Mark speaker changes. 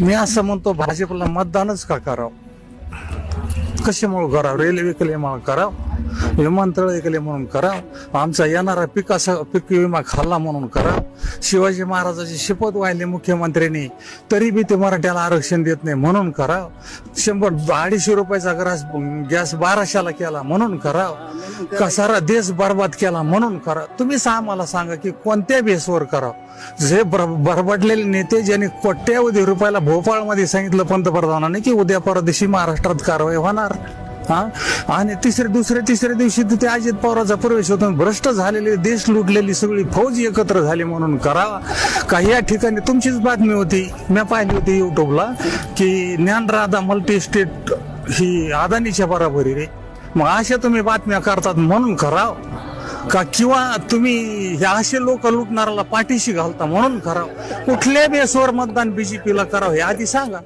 Speaker 1: मी असं म्हणतो भाजपला मतदानच का करावं? कशामुळे करावं? रेल्वे केले करावं? विमानतळ ऐकले म्हणून करावं आमचा येणारा पिकाचा पीक विमा खाल्ला म्हणून करावं शिवाजी महाराजाची शपथ वाहिली मुख्यमंत्र्यांनी तरी बी ते मराठ्याला आरक्षण देत नाही म्हणून करावं शंभर अडीचशे रुपयाचा ग्रास गॅस बाराशेला केला म्हणून करावं कसारा देश बर्बाद केला म्हणून करा. तुम्हीच आम्हाला सांगा की कोणत्या बेसवर करावं जे बर- बरबडलेले नेते ज्यांनी कोट्यावधी रुपयाला भोपाळमध्ये सांगितलं पंतप्रधानांनी की उद्या परदेशी महाराष्ट्रात कारवाई होणार. हा? आणि तिसऱ्या दुसऱ्या तिसऱ्या दिवशी तिथे ते अजित पवाराचा प्रवेश होतो. भ्रष्ट झालेले देश लुटलेली सगळी फौज एकत्र झाली म्हणून करावा. का या ठिकाणी तुमचीच बातमी होती मी पाहिली होती युट्यूबला की ज्ञानराधा मल्टी स्टेट ही अदानीच्या बराबरी रे. मग अशा तुम्ही बातम्या करतात म्हणून कराव. का किंवा तुम्ही हे असे लोक लुटणाऱ्याला पाठीशी घालता म्हणून करावं. कुठल्या बेसवर मतदान बीजेपीला करावं हे आधी सांगा.